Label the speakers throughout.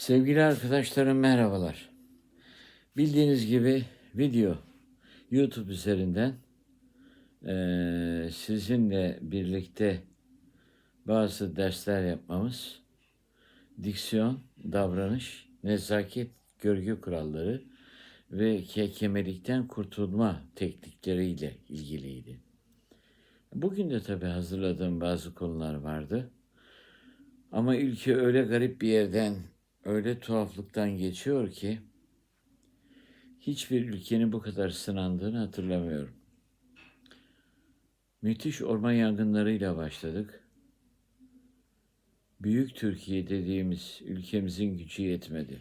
Speaker 1: Sevgili arkadaşlarım merhabalar. Bildiğiniz gibi video YouTube üzerinden eee, sizinle birlikte bazı dersler yapmamız, diksiyon, davranış, nezaket, görgü kuralları ve kekemelikten kurtulma teknikleriyle ilgiliydi. Bugün de tabii hazırladığım bazı konular vardı. Ama ülke öyle garip bir yerden, öyle tuhaflıktan geçiyor ki hiçbir ülkenin bu kadar sınandığını hatırlamıyorum. Müthiş orman yangınlarıyla başladık. Büyük Türkiye dediğimiz ülkemizin gücü yetmedi.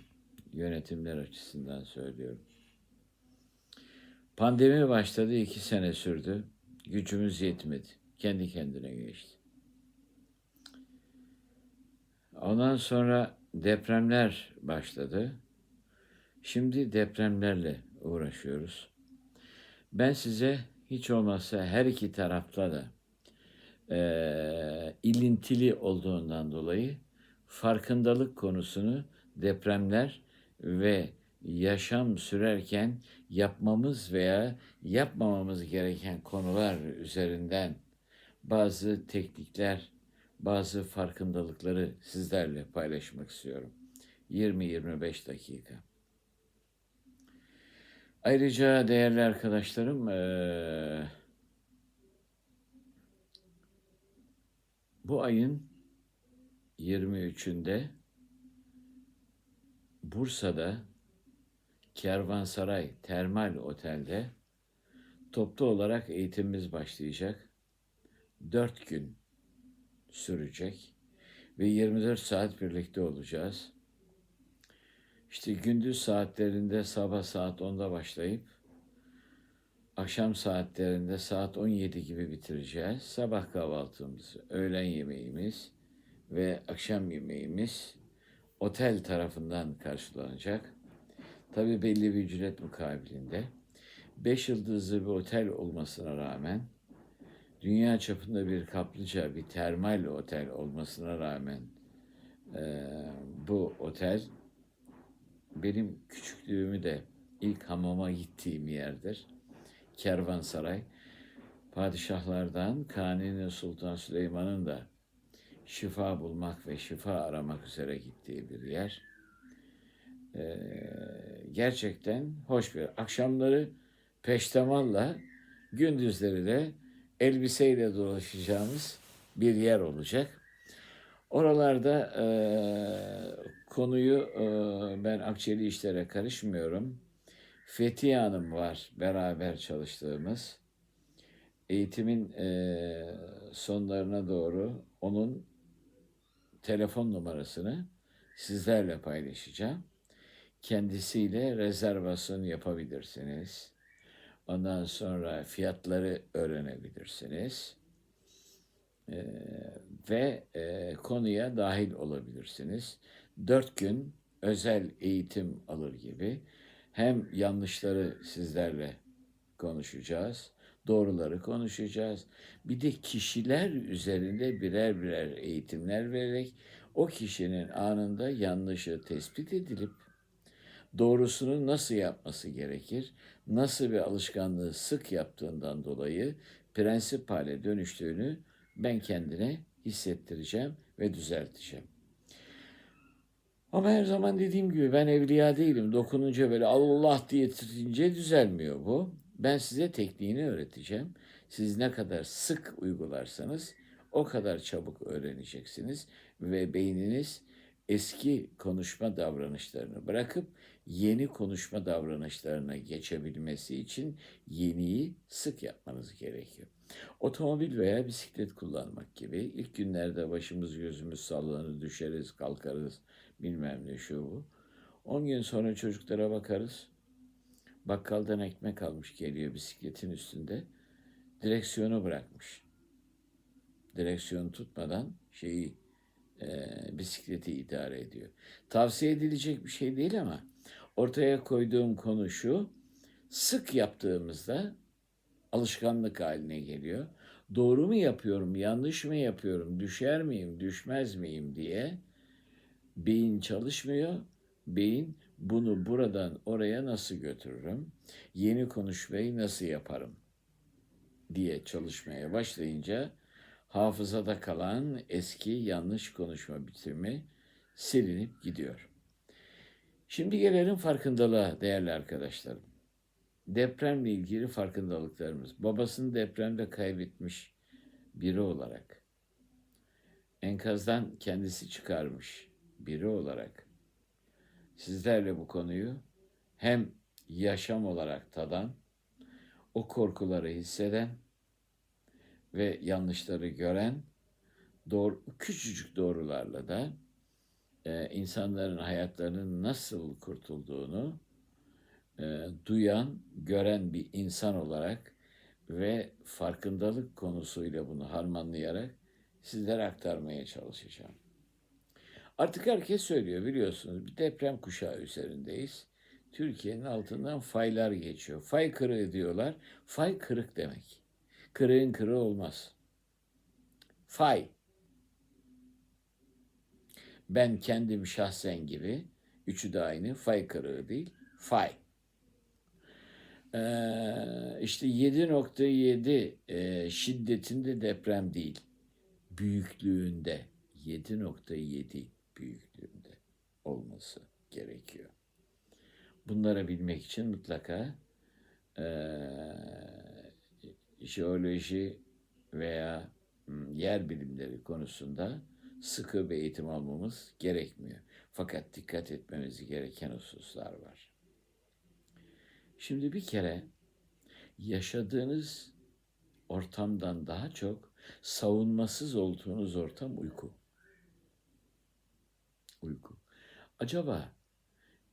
Speaker 1: Yönetimler açısından söylüyorum. Pandemi başladı, iki sene sürdü. Gücümüz yetmedi. Kendi kendine geçti. Ondan sonra depremler başladı. Şimdi depremlerle uğraşıyoruz. Ben size hiç olmazsa her iki tarafta da eee, ilintili olduğundan dolayı farkındalık konusunu depremler ve yaşam sürerken yapmamız veya yapmamamız gereken konular üzerinden bazı teknikler, bazı farkındalıkları sizlerle paylaşmak istiyorum. 20-25 dakika. Ayrıca değerli arkadaşlarım, bu ayın 23'ünde Bursa'da Kervansaray Termal Otel'de toplu olarak eğitimimiz başlayacak. 4 gün sürecek ve 24 saat birlikte olacağız. İşte gündüz saatlerinde sabah saat 10'da başlayıp akşam saatlerinde saat 17 gibi bitireceğiz. Sabah kahvaltımız, öğlen yemeğimiz ve akşam yemeğimiz otel tarafından karşılanacak. Tabii belli bir ücret mukabilinde. 5 yıldızlı bir otel olmasına rağmen dünya çapında bir kaplıca, bir termal otel olmasına rağmen eee, bu otel benim küçüklüğümü de ilk hamama gittiğim yerdir. Kervansaray. Padişahlardan Kanuni Sultan Süleyman'ın da şifa bulmak ve şifa aramak üzere gittiği bir yer. Ee, gerçekten hoş bir. Akşamları peştemalla, gündüzleri de elbiseyle dolaşacağımız bir yer olacak. Oralarda e, konuyu e, ben akçeli işlere karışmıyorum. Fethiye Hanım var beraber çalıştığımız. Eğitimin e, sonlarına doğru onun telefon numarasını sizlerle paylaşacağım. Kendisiyle rezervasyon yapabilirsiniz. Ondan sonra fiyatları öğrenebilirsiniz. Ee, ve e, konuya dahil olabilirsiniz. Dört gün özel eğitim alır gibi hem yanlışları sizlerle konuşacağız, doğruları konuşacağız. Bir de kişiler üzerinde birer birer eğitimler vererek o kişinin anında yanlışı tespit edilip doğrusunu nasıl yapması gerekir, nasıl bir alışkanlığı sık yaptığından dolayı prensip hale dönüştüğünü ben kendine hissettireceğim ve düzelteceğim. Ama her zaman dediğim gibi ben evliya değilim. Dokununca böyle Allah diye titrince düzelmiyor bu. Ben size tekniğini öğreteceğim. Siz ne kadar sık uygularsanız o kadar çabuk öğreneceksiniz ve beyniniz eski konuşma davranışlarını bırakıp yeni konuşma davranışlarına geçebilmesi için yeniyi sık yapmanız gerekiyor. Otomobil veya bisiklet kullanmak gibi ilk günlerde başımız gözümüz sallanır, düşeriz, kalkarız, bilmem ne şu bu. 10 gün sonra çocuklara bakarız. Bakkaldan ekmek almış geliyor bisikletin üstünde. Direksiyonu bırakmış. Direksiyonu tutmadan şeyi e, bisikleti idare ediyor. Tavsiye edilecek bir şey değil ama ortaya koyduğum konu şu. Sık yaptığımızda alışkanlık haline geliyor. Doğru mu yapıyorum, yanlış mı yapıyorum, düşer miyim, düşmez miyim diye beyin çalışmıyor. Beyin bunu buradan oraya nasıl götürürüm? Yeni konuşmayı nasıl yaparım? diye çalışmaya başlayınca hafızada kalan eski yanlış konuşma bitirimi silinip gidiyor. Şimdi gelelim farkındalığa değerli arkadaşlarım. Depremle ilgili farkındalıklarımız. Babasını depremde kaybetmiş biri olarak, enkazdan kendisi çıkarmış biri olarak sizlerle bu konuyu hem yaşam olarak tadan, o korkuları hisseden ve yanlışları gören, doğru, küçücük doğrularla da e, insanların hayatlarının nasıl kurtulduğunu e, duyan, gören bir insan olarak ve farkındalık konusuyla bunu harmanlayarak sizlere aktarmaya çalışacağım. Artık herkes söylüyor biliyorsunuz bir deprem kuşağı üzerindeyiz. Türkiye'nin altından faylar geçiyor. Fay kırığı diyorlar. Fay kırık demek. Kırığın kırığı olmaz. Fay. Ben kendim şahsen gibi, üçü de aynı, fay kırığı değil, fay. Ee, işte 7.7 e, şiddetinde deprem değil, büyüklüğünde 7.7 büyüklüğünde olması gerekiyor. Bunları bilmek için mutlaka e, jeoloji veya yer bilimleri konusunda sıkı bir eğitim almamız gerekmiyor. Fakat dikkat etmemiz gereken hususlar var. Şimdi bir kere yaşadığınız ortamdan daha çok savunmasız olduğunuz ortam uyku. Uyku. Acaba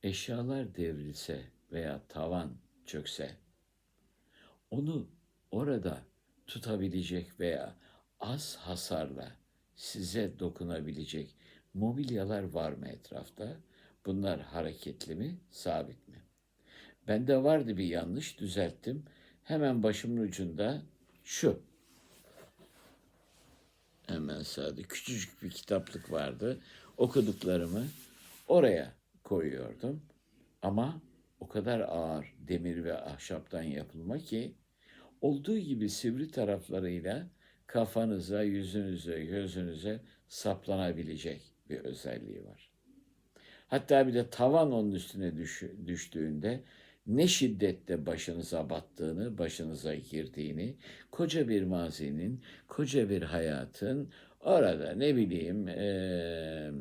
Speaker 1: eşyalar devrilse veya tavan çökse onu orada tutabilecek veya az hasarla size dokunabilecek mobilyalar var mı etrafta? Bunlar hareketli mi, sabit mi? Bende vardı bir yanlış, düzelttim. Hemen başımın ucunda şu. Hemen sağda küçücük bir kitaplık vardı. Okuduklarımı oraya koyuyordum. Ama o kadar ağır demir ve ahşaptan yapılma ki olduğu gibi sivri taraflarıyla kafanıza, yüzünüze, gözünüze saplanabilecek bir özelliği var. Hatta bir de tavan onun üstüne düş, düştüğünde ne şiddette başınıza battığını, başınıza girdiğini, koca bir mazinin, koca bir hayatın orada ne bileyim e,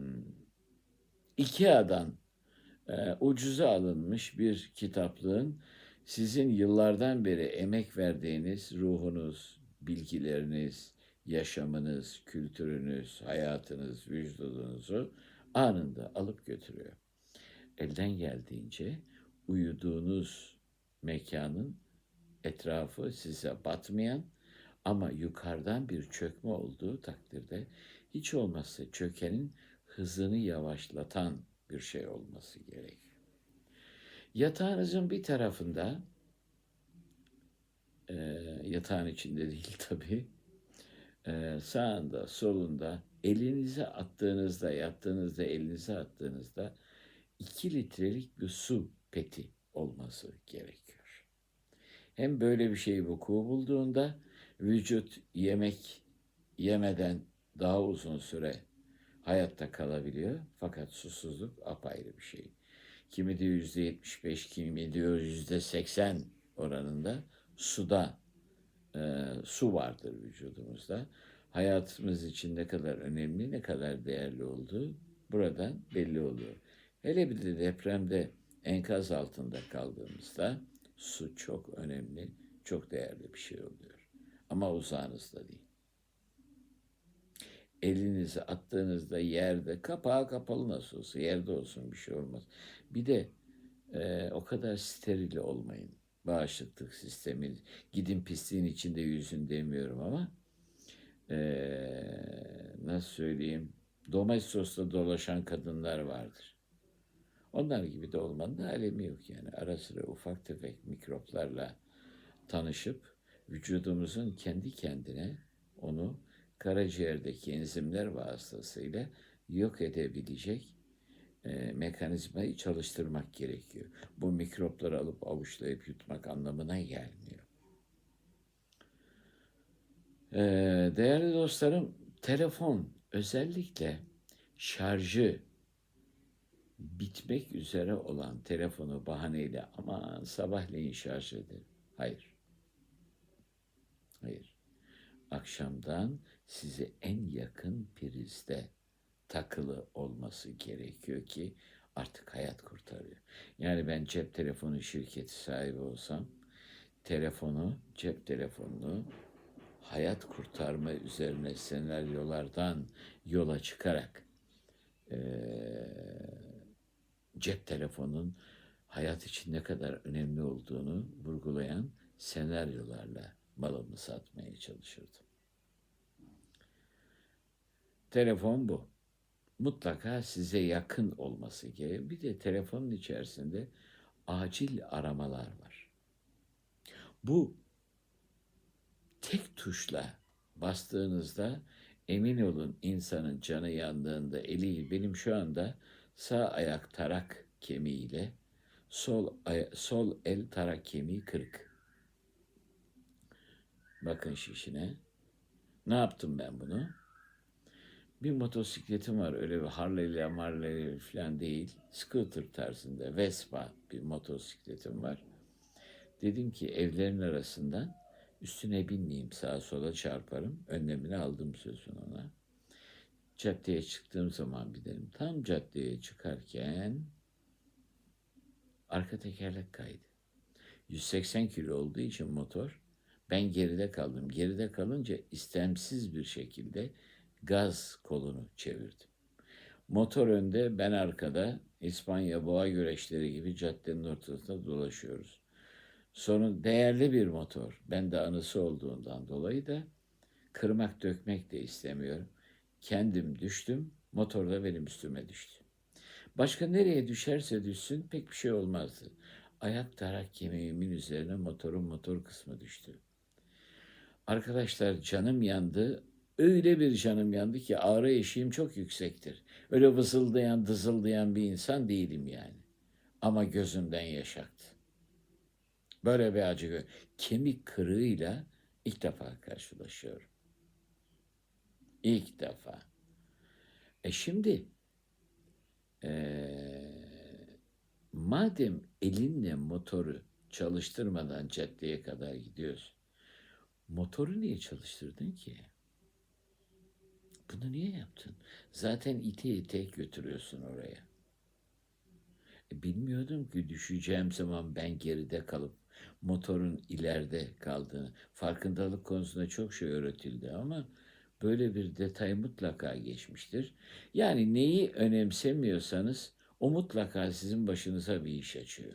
Speaker 1: Ikea'dan e, ucuza alınmış bir kitaplığın sizin yıllardan beri emek verdiğiniz ruhunuz, bilgileriniz, yaşamınız, kültürünüz, hayatınız, vücudunuzu anında alıp götürüyor. Elden geldiğince uyuduğunuz mekanın etrafı size batmayan ama yukarıdan bir çökme olduğu takdirde hiç olmazsa çökenin hızını yavaşlatan bir şey olması gerekiyor. Yatağınızın bir tarafında e, yatağın içinde değil tabii. E, sağında, solunda elinize attığınızda, yattığınızda, elinize attığınızda iki litrelik bir su peti olması gerekiyor. Hem böyle bir şey vuku bulduğunda vücut yemek yemeden daha uzun süre hayatta kalabiliyor. Fakat susuzluk apayrı bir şey. Kimi diyor yüzde yetmiş beş, kimi diyor yüzde seksen oranında suda e, su vardır vücudumuzda. Hayatımız için ne kadar önemli, ne kadar değerli olduğu buradan belli oluyor. Hele bir de depremde enkaz altında kaldığımızda su çok önemli, çok değerli bir şey oluyor. Ama uzağınızda değil. Elinizi attığınızda yerde, kapağı kapalı nasıl olsa yerde olsun bir şey olmaz. Bir de e, o kadar steril olmayın. Bağışıklık sistemi, gidin pisliğin içinde yüzün demiyorum ama e, nasıl söyleyeyim, domestosla dolaşan kadınlar vardır. Onlar gibi de olmanın da alemi yok yani. Ara sıra ufak tefek mikroplarla tanışıp vücudumuzun kendi kendine onu karaciğerdeki enzimler vasıtasıyla yok edebilecek e, mekanizmayı çalıştırmak gerekiyor. Bu mikropları alıp avuçlayıp yutmak anlamına gelmiyor. E, değerli dostlarım, telefon özellikle şarjı bitmek üzere olan telefonu bahaneyle aman sabahleyin şarj ederim. Hayır. Hayır. Akşamdan size en yakın prizde takılı olması gerekiyor ki artık hayat kurtarıyor. Yani ben cep telefonu şirketi sahibi olsam telefonu, cep telefonunu hayat kurtarma üzerine senaryolardan yola çıkarak eee, cep telefonun hayat için ne kadar önemli olduğunu vurgulayan senaryolarla malımı satmaya çalışırdım. Telefon bu. Mutlaka size yakın olması gerekiyor. Bir de telefonun içerisinde acil aramalar var. Bu tek tuşla bastığınızda emin olun insanın canı yandığında eli benim şu anda sağ ayak tarak kemiğiyle sol aya- sol el tarak kemiği kırık. Bakın şişine. Ne yaptım ben bunu? Bir motosikletim var öyle bir Harley'li Marley falan değil. Scooter tarzında Vespa bir motosikletim var. Dedim ki evlerin arasından üstüne binmeyeyim sağa sola çarparım. Önlemini aldım sözün ona. Caddeye çıktığım zaman binerim. Tam caddeye çıkarken arka tekerlek kaydı. 180 kilo olduğu için motor ben geride kaldım. Geride kalınca istemsiz bir şekilde gaz kolunu çevirdim. Motor önde, ben arkada İspanya boğa güreşleri gibi caddenin ortasında dolaşıyoruz. Sonu değerli bir motor. Ben de anısı olduğundan dolayı da kırmak dökmek de istemiyorum. Kendim düştüm, motor da benim üstüme düştü. Başka nereye düşerse düşsün pek bir şey olmazdı. Ayak tarak kemiğimin üzerine motorun motor kısmı düştü. Arkadaşlar canım yandı. Öyle bir canım yandı ki ağrı eşiğim çok yüksektir. Öyle vızıldayan, dızıldayan bir insan değilim yani. Ama gözümden yaş aktı. Böyle bir acı gö- Kemik kırığıyla ilk defa karşılaşıyorum. İlk defa. E şimdi eee, madem elinle motoru çalıştırmadan caddeye kadar gidiyorsun, motoru niye çalıştırdın ki? Bunu niye yaptın? Zaten ite ite götürüyorsun oraya. E, Bilmiyordum ki düşeceğim zaman ben geride kalıp motorun ileride kaldığını. Farkındalık konusunda çok şey öğretildi ama böyle bir detay mutlaka geçmiştir. Yani neyi önemsemiyorsanız o mutlaka sizin başınıza bir iş açıyor.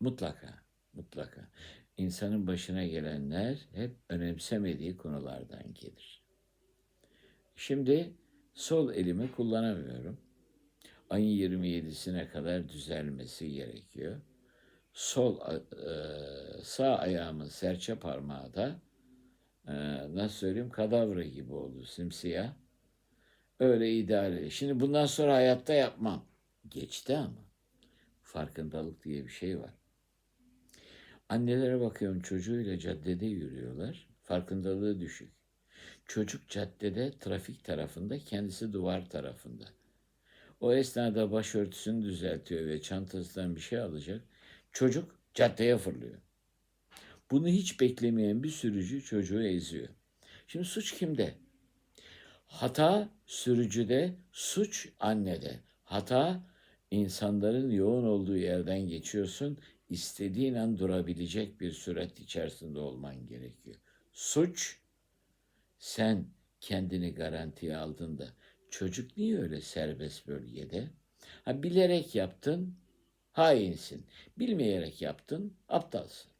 Speaker 1: Mutlaka, mutlaka. İnsanın başına gelenler hep önemsemediği konulardan gelir. Şimdi sol elimi kullanamıyorum. Ayın 27'sine kadar düzelmesi gerekiyor. Sol e, sağ ayağımın serçe parmağı da e, nasıl söyleyeyim kadavra gibi oldu simsiyah. Öyle idare. Şimdi bundan sonra hayatta yapmam. Geçti ama. Farkındalık diye bir şey var. Annelere bakıyorum çocuğuyla caddede yürüyorlar. Farkındalığı düşük. Çocuk caddede trafik tarafında, kendisi duvar tarafında. O esnada başörtüsünü düzeltiyor ve çantasından bir şey alacak. Çocuk caddeye fırlıyor. Bunu hiç beklemeyen bir sürücü çocuğu eziyor. Şimdi suç kimde? Hata sürücüde, suç annede. Hata insanların yoğun olduğu yerden geçiyorsun. İstediğin an durabilecek bir sürat içerisinde olman gerekiyor. Suç sen kendini garantiye aldın da çocuk niye öyle serbest bölgede? Ha bilerek yaptın, hainsin. Bilmeyerek yaptın, aptalsın.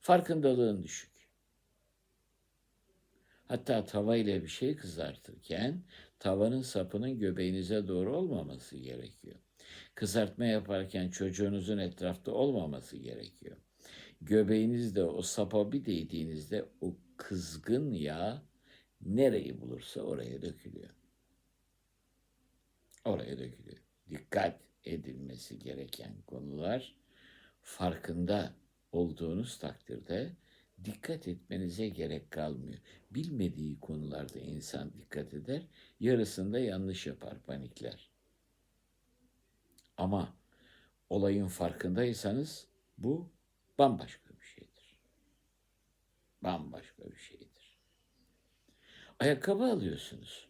Speaker 1: Farkındalığın düşük. Hatta tava ile bir şey kızartırken tavanın sapının göbeğinize doğru olmaması gerekiyor. Kızartma yaparken çocuğunuzun etrafta olmaması gerekiyor. Göbeğinizde o sapa bir değdiğinizde o kızgın yağ nereyi bulursa oraya dökülüyor. Oraya dökülüyor. Dikkat edilmesi gereken konular farkında olduğunuz takdirde dikkat etmenize gerek kalmıyor. Bilmediği konularda insan dikkat eder, yarısında yanlış yapar, panikler. Ama olayın farkındaysanız bu bambaşka bir şeydir. Bambaşka bir şeydir. Ayakkabı alıyorsunuz.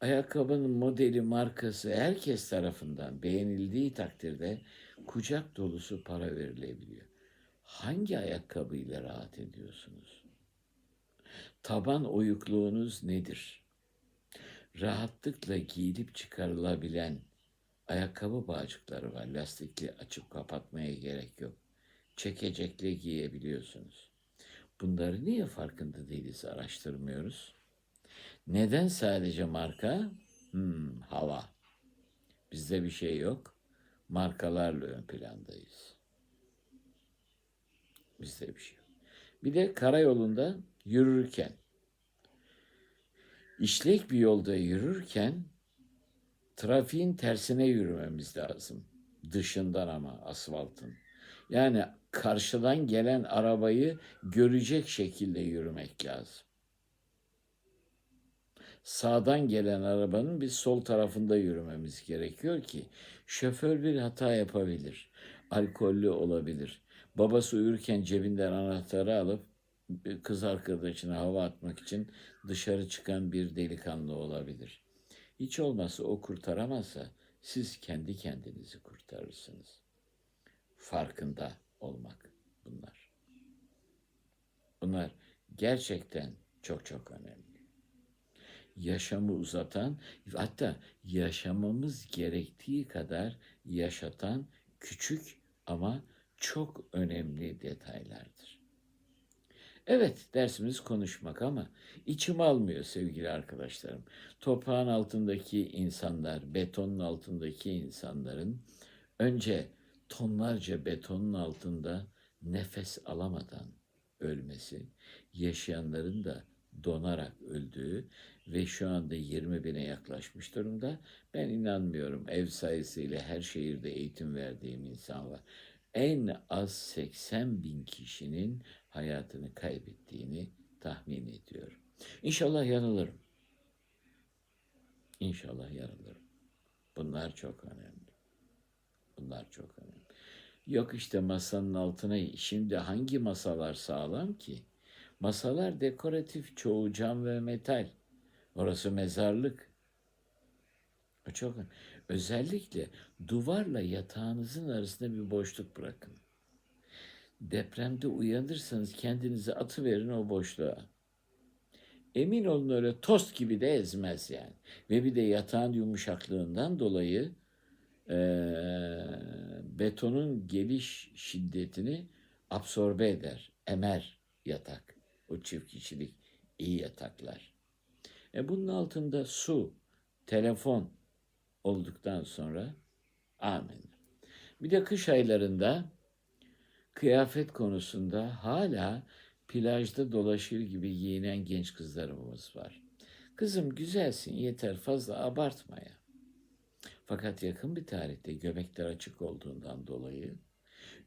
Speaker 1: Ayakkabının modeli, markası herkes tarafından beğenildiği takdirde kucak dolusu para verilebiliyor. Hangi ayakkabıyla rahat ediyorsunuz? Taban oyukluğunuz nedir? Rahatlıkla giyilip çıkarılabilen ayakkabı bağcıkları var. Lastikli açıp kapatmaya gerek yok. Çekecekle giyebiliyorsunuz. Bunları niye farkında değiliz araştırmıyoruz? Neden sadece marka? Hmm, hava. Bizde bir şey yok. Markalarla ön plandayız. Bizde bir şey yok. Bir de karayolunda yürürken, işlek bir yolda yürürken trafiğin tersine yürümemiz lazım. Dışından ama asfaltın. Yani karşıdan gelen arabayı görecek şekilde yürümek lazım sağdan gelen arabanın biz sol tarafında yürümemiz gerekiyor ki şoför bir hata yapabilir. Alkollü olabilir. Babası uyurken cebinden anahtarı alıp kız arkadaşına hava atmak için dışarı çıkan bir delikanlı olabilir. Hiç olmazsa o kurtaramazsa siz kendi kendinizi kurtarırsınız. Farkında olmak bunlar. Bunlar gerçekten çok çok önemli yaşamı uzatan hatta yaşamamız gerektiği kadar yaşatan küçük ama çok önemli detaylardır. Evet dersimiz konuşmak ama içim almıyor sevgili arkadaşlarım. Toprağın altındaki insanlar, betonun altındaki insanların önce tonlarca betonun altında nefes alamadan ölmesi, yaşayanların da donarak öldüğü ve şu anda 20 bine yaklaşmış durumda. Ben inanmıyorum ev sayısıyla her şehirde eğitim verdiğim insan var. En az 80 bin kişinin hayatını kaybettiğini tahmin ediyorum. İnşallah yanılırım. İnşallah yanılırım. Bunlar çok önemli. Bunlar çok önemli. Yok işte masanın altına şimdi hangi masalar sağlam ki? Masalar dekoratif çoğu cam ve metal. Orası mezarlık. Çok özellikle duvarla yatağınızın arasında bir boşluk bırakın. Depremde uyanırsanız kendinizi atıverin o boşluğa. Emin olun öyle tost gibi de ezmez yani. Ve bir de yatağın yumuşaklığından dolayı e, betonun geliş şiddetini absorbe eder, emer yatak. O çift kişilik iyi yataklar. E bunun altında su, telefon olduktan sonra amin. Bir de kış aylarında kıyafet konusunda hala plajda dolaşır gibi giyinen genç kızlarımız var. Kızım güzelsin yeter fazla abartma. Fakat yakın bir tarihte göbekler açık olduğundan dolayı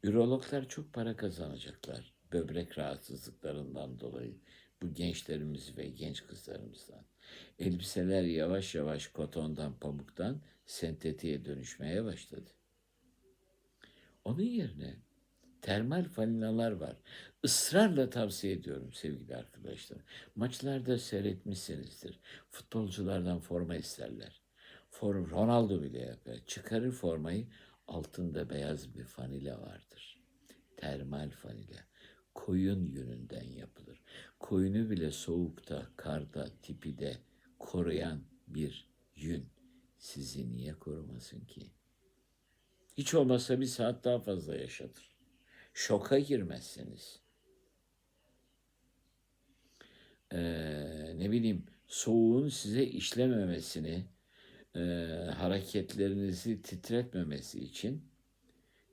Speaker 1: ürologlar çok para kazanacaklar böbrek rahatsızlıklarından dolayı bu gençlerimiz ve genç kızlarımızdan. Elbiseler yavaş yavaş kotondan, pamuktan sentetiğe dönüşmeye başladı. Onun yerine termal falinalar var. Israrla tavsiye ediyorum sevgili arkadaşlar. Maçlarda seyretmişsinizdir. Futbolculardan forma isterler. Form, Ronaldo bile yapar. Çıkarır formayı altında beyaz bir fanila vardır. Termal fanila koyun yününden yapılır. Koyunu bile soğukta, karda, tipide koruyan bir yün sizi niye korumasın ki? Hiç olmazsa bir saat daha fazla yaşatır şoka girmezsiniz. Ee, ne bileyim soğuğun size işlememesini, e, hareketlerinizi titretmemesi için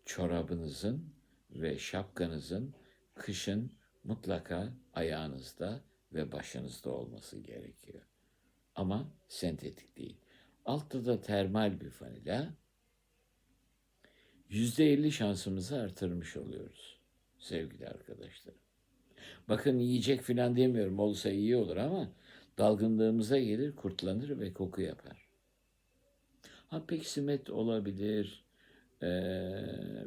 Speaker 1: çorabınızın ve şapkanızın kışın mutlaka ayağınızda ve başınızda olması gerekiyor. Ama sentetik değil. Altta da termal bir fanila, %50 şansımızı artırmış oluyoruz sevgili arkadaşlarım. Bakın yiyecek filan demiyorum olsa iyi olur ama dalgınlığımıza gelir kurtlanır ve koku yapar. Ha peksimet olabilir ee,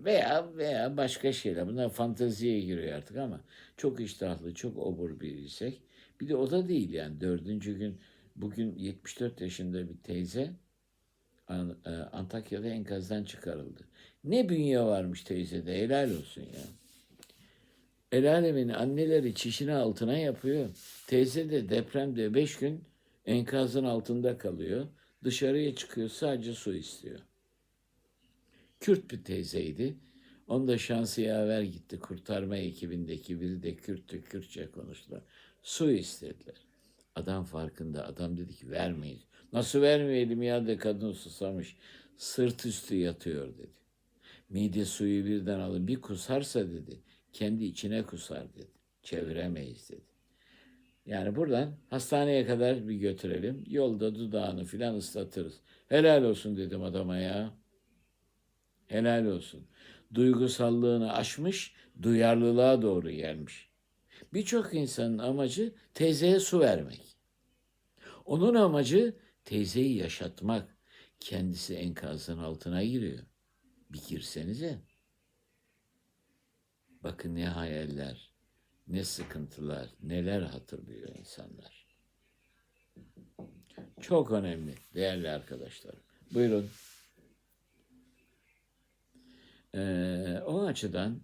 Speaker 1: veya veya başka şeyler. Bunlar fanteziye giriyor artık ama çok iştahlı, çok obur biriysek. Bir de o da değil yani dördüncü gün bugün 74 yaşında bir teyze Antakya'da enkazdan çıkarıldı. Ne bünye varmış teyzede helal olsun ya. El alemin anneleri çişini altına yapıyor. Teyze de depremde beş gün enkazın altında kalıyor. Dışarıya çıkıyor sadece su istiyor. Kürt bir teyzeydi. Onun da şansı yaver gitti. Kurtarma ekibindeki biri de Kürttü. Kürtçe konuştular. Su istediler. Adam farkında. Adam dedi ki vermeyiz. Nasıl vermeyelim ya de kadın susamış. Sırt üstü yatıyor dedi. Mide suyu birden alın. Bir kusarsa dedi. Kendi içine kusar dedi. Çeviremeyiz dedi. Yani buradan hastaneye kadar bir götürelim. Yolda dudağını filan ıslatırız. Helal olsun dedim adama ya. Helal olsun. Duygusallığını aşmış, duyarlılığa doğru gelmiş. Birçok insanın amacı teyzeye su vermek. Onun amacı teyzeyi yaşatmak. Kendisi enkazın altına giriyor. Bir girsenize. Bakın ne hayaller, ne sıkıntılar, neler hatırlıyor insanlar. Çok önemli değerli arkadaşlarım. Buyurun. Ee, o açıdan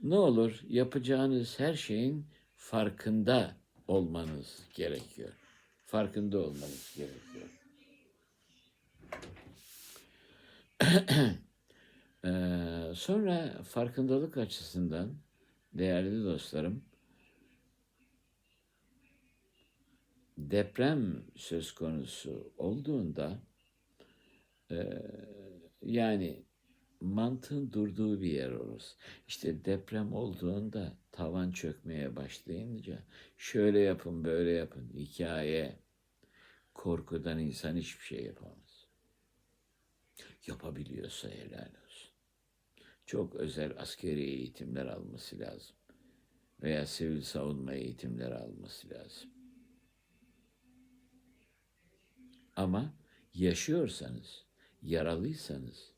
Speaker 1: ne olur yapacağınız her şeyin farkında olmanız gerekiyor. Farkında olmanız gerekiyor. Ee, sonra farkındalık açısından değerli dostlarım deprem söz konusu olduğunda e, yani mantığın durduğu bir yer orası. İşte deprem olduğunda tavan çökmeye başlayınca şöyle yapın böyle yapın hikaye korkudan insan hiçbir şey yapamaz. Yapabiliyorsa helal olsun. Çok özel askeri eğitimler alması lazım. Veya sivil savunma eğitimleri alması lazım. Ama yaşıyorsanız, yaralıysanız,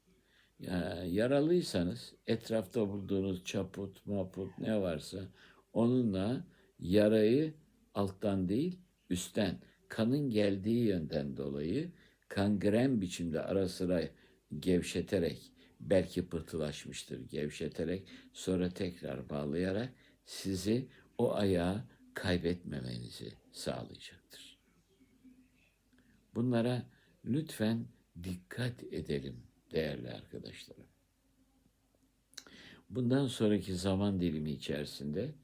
Speaker 1: ya, yaralıysanız etrafta bulduğunuz çaput, maput ne varsa onunla yarayı alttan değil üstten kanın geldiği yönden dolayı kangren biçimde ara sıra gevşeterek belki pıhtılaşmıştır gevşeterek sonra tekrar bağlayarak sizi o ayağı kaybetmemenizi sağlayacaktır. Bunlara lütfen dikkat edelim değerli arkadaşlarım. Bundan sonraki zaman dilimi içerisinde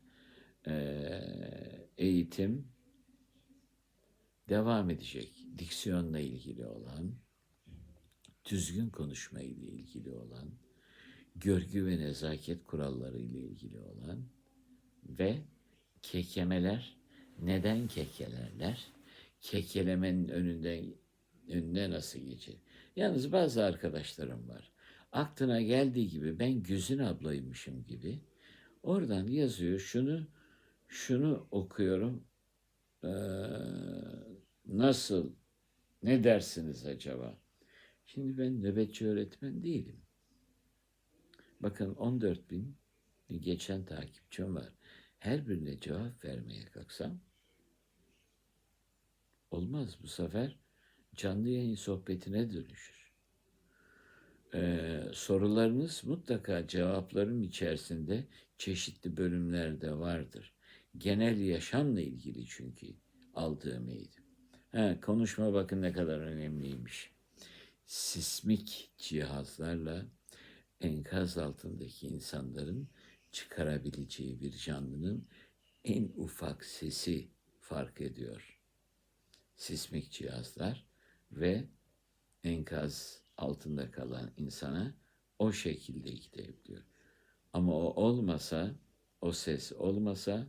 Speaker 1: eğitim devam edecek. Diksiyonla ilgili olan, düzgün konuşma ile ilgili olan, görgü ve nezaket kuralları ile ilgili olan ve kekemeler neden kekelerler? Kekelemenin önünden önüne nasıl geçer? Yalnız bazı arkadaşlarım var. Aklına geldiği gibi ben Güzin ablaymışım gibi. Oradan yazıyor şunu şunu okuyorum. Ee, nasıl? Ne dersiniz acaba? Şimdi ben nöbetçi öğretmen değilim. Bakın 14 bin geçen takipçim var. Her birine cevap vermeye kalksam olmaz bu sefer canlı yayın sohbetine dönüşür. Ee, sorularınız mutlaka cevapların içerisinde çeşitli bölümlerde vardır. Genel yaşamla ilgili çünkü aldığım eğitim. Ha, konuşma bakın ne kadar önemliymiş. Sismik cihazlarla enkaz altındaki insanların çıkarabileceği bir canlının en ufak sesi fark ediyor. Sismik cihazlar ve enkaz altında kalan insana o şekilde gidebiliyor. Ama o olmasa, o ses olmasa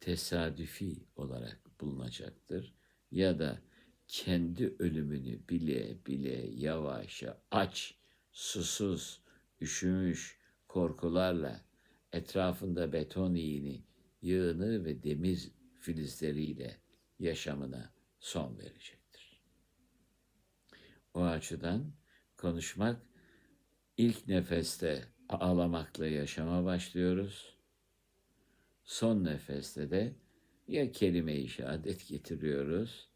Speaker 1: tesadüfi olarak bulunacaktır ya da kendi ölümünü bile bile yavaşça aç, susuz, üşümüş, korkularla etrafında beton iğni, yığını ve demir filizleriyle yaşamına son verecektir. O açıdan konuşmak ilk nefeste ağlamakla yaşama başlıyoruz. Son nefeste de ya kelime-i şehadet getiriyoruz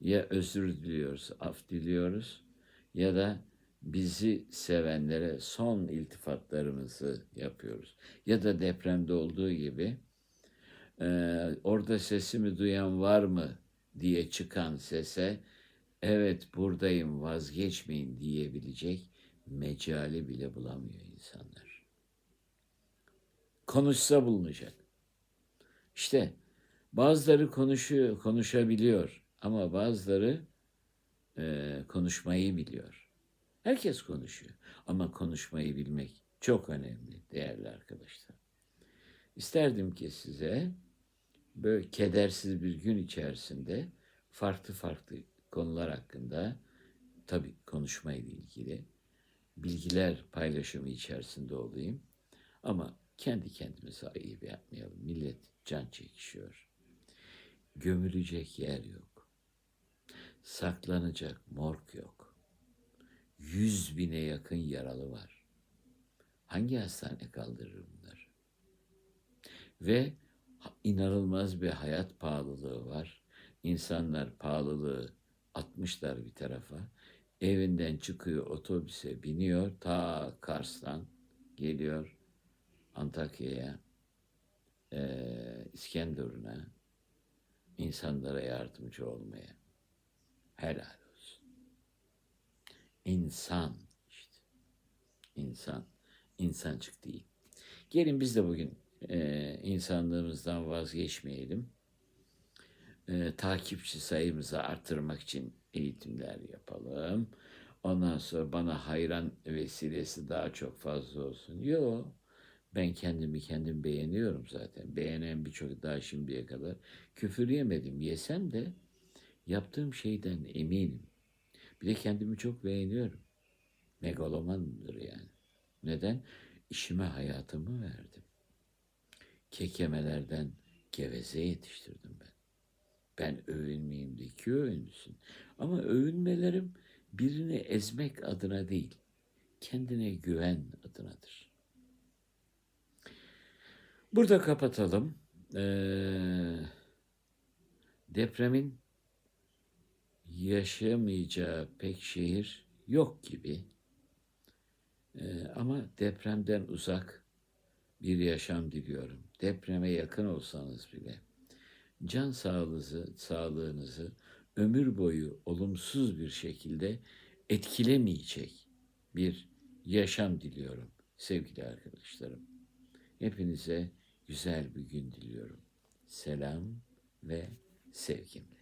Speaker 1: ya özür diliyoruz, af diliyoruz ya da bizi sevenlere son iltifatlarımızı yapıyoruz. Ya da depremde olduğu gibi e, orada sesimi duyan var mı diye çıkan sese evet buradayım vazgeçmeyin diyebilecek mecali bile bulamıyor insanlar. Konuşsa bulunacak. İşte bazıları konuşuyor, konuşabiliyor ama bazıları e, konuşmayı biliyor. Herkes konuşuyor ama konuşmayı bilmek çok önemli değerli arkadaşlar. İsterdim ki size böyle kedersiz bir gün içerisinde farklı farklı konular hakkında tabii konuşmayla ilgili bilgiler paylaşımı içerisinde olayım. Ama kendi kendimize ayıp yapmayalım. Millet can çekişiyor. Gömülecek yer yok. Saklanacak morg yok. Yüz bine yakın yaralı var. Hangi hastane kaldırır bunları? Ve inanılmaz bir hayat pahalılığı var. İnsanlar pahalılığı atmışlar bir tarafa. Evinden çıkıyor, otobüse biniyor. Ta Kars'tan geliyor Antakya'ya, eee İskenderun'a, insanlara yardımcı olmaya. Helal olsun. İnsan işte. İnsan. İnsancık değil. Gelin biz de bugün eee, insanlığımızdan vazgeçmeyelim. Eee, takipçi sayımızı artırmak için eğitimler yapalım. Ondan sonra bana hayran vesilesi daha çok fazla olsun. Yok. Ben kendimi kendim beğeniyorum zaten. Beğenen birçok daha şimdiye kadar küfür yemedim. Yesem de yaptığım şeyden eminim. Bir de kendimi çok beğeniyorum. Megalomandır yani. Neden? İşime hayatımı verdim. Kekemelerden geveze yetiştirdim ben. Ben övünmeyeyim de ki övünsün. Ama övünmelerim birini ezmek adına değil, kendine güven adınadır. Burada kapatalım. Ee, depremin yaşamayacağı pek şehir yok gibi. Ee, ama depremden uzak bir yaşam diliyorum. Depreme yakın olsanız bile can sağlığınızı, sağlığınızı ömür boyu olumsuz bir şekilde etkilemeyecek bir yaşam diliyorum sevgili arkadaşlarım. Hepinize güzel bir gün diliyorum. Selam ve sevgimle.